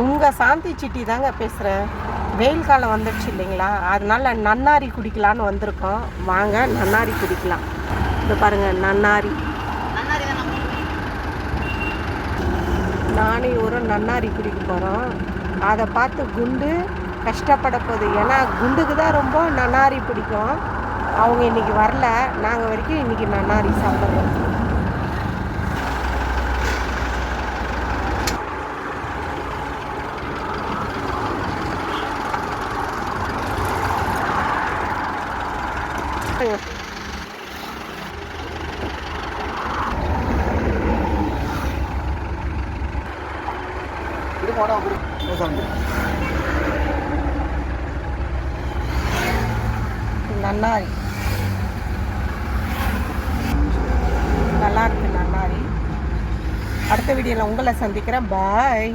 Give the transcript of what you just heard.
உங்கள் சாந்தி சிட்டி தாங்க பேசுகிறேன் வெயில் காலம் வந்துடுச்சு இல்லைங்களா? அதனால் நன்னாரி குடிக்கலான்னு வந்திருக்கோம். வாங்க நன்னாரி குடிக்கலாம். இது பாருங்கள் நன்னாரி. நானே ஒரு நன்னாரி குடிக்க போகிறோம் அதை பார்த்து குண்டு கஷ்டப்பட போகுது. ஏன்னா குண்டுக்கு தான் ரொம்ப நன்னாரி பிடிக்கும். அவங்க இன்றைக்கி வரல. நாங்கள் வரைக்கும் இன்றைக்கி நன்னாரி சாப்பிட்றோம். இது போனா நன்னாரி. நல்லா இருக்கு நன்னாரி. அடுத்த வீடியோவில் உங்களை சந்திக்கிறேன். பாய்